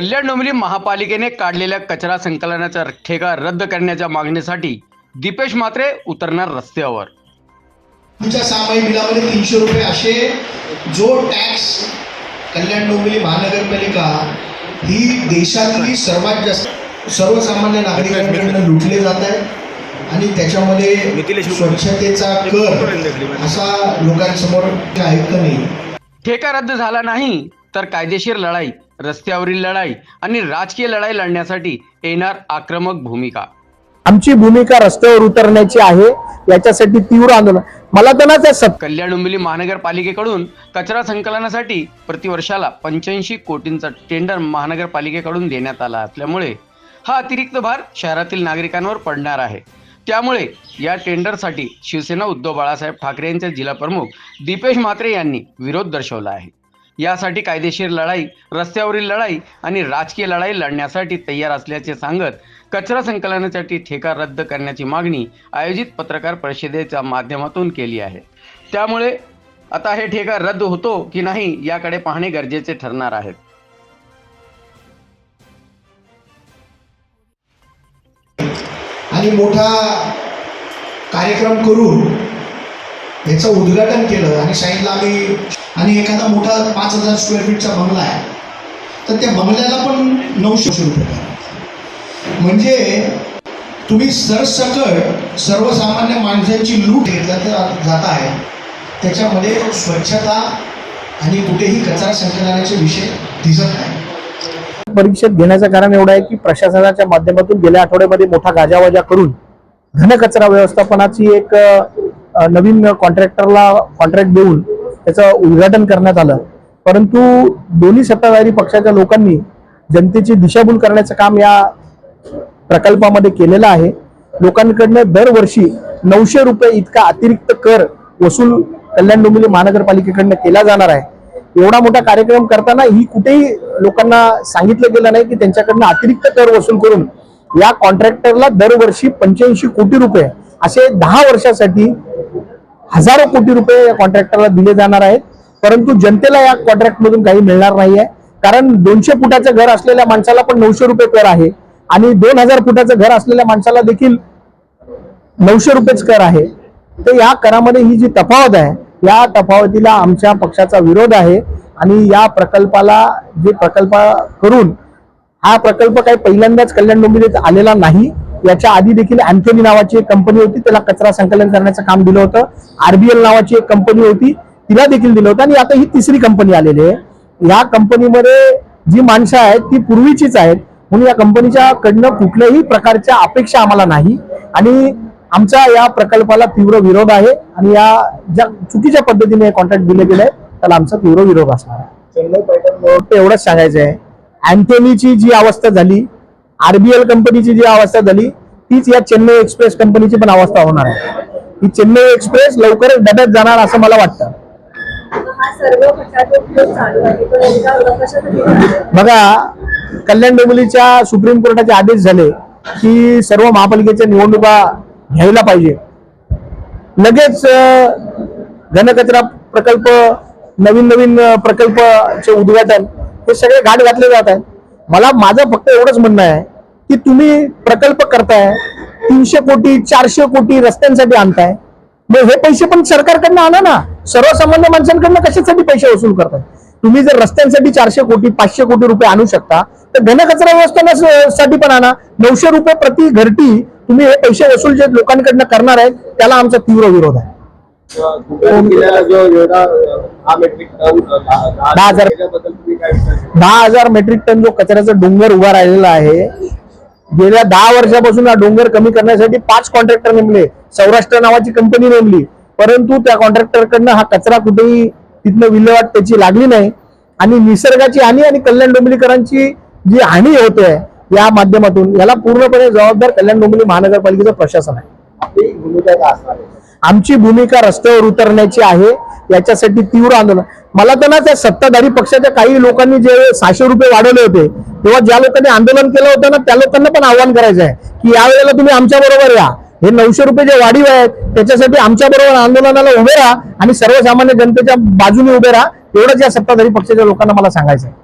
कल्याण डोंबिवली महापालिकेने काढलेल्या कचरा संकलनाचा ठेका रद्द करण्याच्या मागणीसाठी दीपेश मात्रे उतरणार रस्त्यावर. तुमच्या सहामाही बिलामध्ये तीनशे रुपये असे जो टॅक्स कल्याण डोंबिवली महानगरपालिका ही देशातली सर्वात जास्त सर्वसामान्य नागरिकांकडून लुटले जात आहे आणि त्याच्यामध्ये स्वच्छतेचा कर असा लोकांसमोर का नाही? ठेका रद्द झाला नाही तर कायदेशीर लढाई रस्त्यावरील लढाई आणि राजकीय लढाई लढण्यासाठी येणार आक्रमक भूमिका. आमची भूमिका रस्त्यावर उतरण्याची आहे याच्यासाठी तीव्र आंदोलन. मला तर कल्याण डोंबिवली महानगरपालिकेकडून कचरा संकलनासाठी प्रतिवर्षाला पंच्याऐंशी कोटींचा टेंडर महानगरपालिकेकडून देण्यात आला असल्यामुळे हा अतिरिक्त भार शहरातील नागरिकांवर पडणार आहे. त्यामुळे या टेंडरसाठी शिवसेना उद्धव बाळासाहेब ठाकरे यांचे जिल्हा प्रमुख दीपेश म्हात्रे यांनी विरोध दर्शवला आहे. यासाठी कायदेशीर लढाई रस्त्यावरील लढाई आणि राजकीय लढाई लढण्यासाठी तयार असल्याचे सांगत कचरा संकलनासाठी ठेका रद्द करण्याची मागणी आयोजित पत्रकार परिषदेच्या माध्यमातून केली आहे. त्यामुळे आता हे ठेका रद्द होतो की नाही याकडे पाहणे गरजेचे ठरणार आहे. आणि मोठा कार्यक्रम करून याचं उद्घाटन केलं आणि सांगितलं आम्ही आणि एखादा मोठा पाच हजार स्क्वेअर फीटचा बंगला आहे. तर त्या बंगल्याला पण नऊशे रुपये म्हणजे तुम्ही सरसकट सर्वसामान्य माणसांची लूट घेतल्या तर जात आहे. त्याच्यामध्ये स्वच्छता आणि कुठेही कचरा संकलनाचे विषय दिसत नाही. परीक्षेत घेण्याचं कारण एवढं आहे की प्रशासनाच्या माध्यमातून गेल्या आठवड्यामध्ये मोठा गाजावाजा करून घनकचरा व्यवस्थापनाची एक नवीन कॉन्ट्रॅक्टरला कॉन्ट्रॅक्ट देऊन त्याचं उद्घाटन करण्यात आलं. परंतु दोन्ही सत्ताधारी पक्षाच्या लोकांनी जनतेची दिशाभूल करण्याचं काम या प्रकल्पामध्ये केलेलं आहे. लोकांकडनं दरवर्षी नऊशे रुपये इतका अतिरिक्त कर वसूल कल्याण डोंबिवली महानगरपालिकेकडनं केला जाणार आहे. एवढा मोठा कार्यक्रम करताना ही कुठेही लोकांना सांगितलं गेलं नाही की त्यांच्याकडनं अतिरिक्त कर वसूल करून या कॉन्ट्रॅक्टरला दरवर्षी पंच्याऐंशी कोटी रुपये असे दहा वर्षासाठी हजारो कोटी रुपये या कॉन्ट्रॅक्टरला दिले जाणार आहेत. परंतु जनतेला या कॉन्ट्रॅक्टमधून काही मिळणार नाहीये. कारण दोनशे फुटाचं घर असलेल्या माणसाला पण नऊशे रुपये कर आहे. आणि दोन हजार फुटाचं घर असलेल्या माणसाला देखील नऊशे रुपयेच कर आहे. तर या करामध्ये ही जी तफावत आहे या तफावतीला आमच्या पक्षाचा विरोध आहे. आणि या प्रकल्पाला जे प्रकल्प करून हा प्रकल्प काही पहिल्यांदाच कल्याण डोंबिवलीत आलेला नाही. याच्या आधी देखील अँथोनी नावाची एक कंपनी होती. त्याला कचरा संकलन करण्याचं काम दिलं होतं. आरबीएल नावाची एक कंपनी होती. तिला देखील दिलं होतं. आणि आता ही तिसरी कंपनी आलेली आहे. या कंपनीमध्ये जी माणसं आहेत ती पूर्वीचीच आहेत. म्हणून या कंपनीच्या कडनं कुठल्याही प्रकारच्या अपेक्षा आम्हाला नाही. आणि आमचा या प्रकल्पाला तीव्र विरोध आहे. आणि या ज्या चुकीच्या पद्धतीने कॉन्ट्रॅक्ट दिले गेले त्याला आमचा तीव्र विरोध असणार आहे. एवढंच सांगायचं आहे अँथोनीची जी अवस्था झाली आरबीएल कंपनीची जी अवस्था झाली तीच या चेन्नई एक्सप्रेस कंपनीची पण अवस्था होणार आहे. ही चेन्नई एक्सप्रेस लवकरच डब्यात जाणार असं मला वाटतं. आहे. आहे? बघा कल्याण डोंबिवलीच्या सुप्रीम कोर्टाचे आदेश झाले की सर्व महापालिकेच्या निवडणुका घ्यायला पाहिजे. लगेच घनकचरा प्रकल्प नवीन नवीन प्रकल्पचे उद्घाटन हे सगळे घाट घातले जात आहेत. मला माझं फक्त एवढंच म्हणणं आहे की तुम्ही प्रकल्प करताय तीनशे कोटी चारशे कोटी रस्त्यांसाठी आणताय. मग हे पैसे पण सरकारकडनं आणा ना. सर्वसामान्य माणसांकडनं कशासाठी पैसे वसूल करताय? तुम्ही जर रस्त्यांसाठी चारशे कोटी पाचशे कोटी रुपये आणू शकता तर घनकचरा व्यवस्थापनासाठी पण आणा. नऊशे रुपये प्रति घरटी तुम्ही हे पैसे वसूल जे लोकांकडनं करणार आहे त्याला आमचा तीव्र विरोध आहे. दहा हजार. दहा हजार मेट्रिक टन जो कचऱ्याचा डोंगर उभा राहिलेला आहे गेल्या दहा वर्षापासून हा डोंगर कमी करण्यासाठी पाच कॉन्ट्रॅक्टर नेमले. सौराष्ट्र नावाची कंपनी नेमली. परंतु त्या कॉन्ट्रॅक्टरकडनं हा कचरा कुठेही तिथनं विल्हेवाट त्याची लागली नाही. आणि निसर्गाची हानी आणि कल्याण डोंबिवलीकरांची जी हानी होते या माध्यमातून याला पूर्णपणे जबाबदार कल्याण डोंबिवली महानगरपालिकेचं प्रशासन आहे. आमची भूमिका रस्त्यावर उतरण्याची आहे. याच्यासाठी तीव्र आंदोलन. मला तर ना त्या सत्ताधारी पक्षाच्या काही लोकांनी जे सहाशे रुपये वाढवले होते तेव्हा ज्या लोकांनी आंदोलन केलं होतं ना त्या लोकांना पण आव्हान करायचं आहे की यावेळेला तुम्ही आमच्या बरोबर या. हे नऊशे रुपये जे वाढीव आहेत त्याच्यासाठी आमच्या बरोबर आंदोलनाला उभे राहा आणि सर्वसामान्य जनतेच्या बाजूने उभे राहा. एवढंच या सत्ताधारी पक्षाच्या लोकांना मला सांगायचं आहे.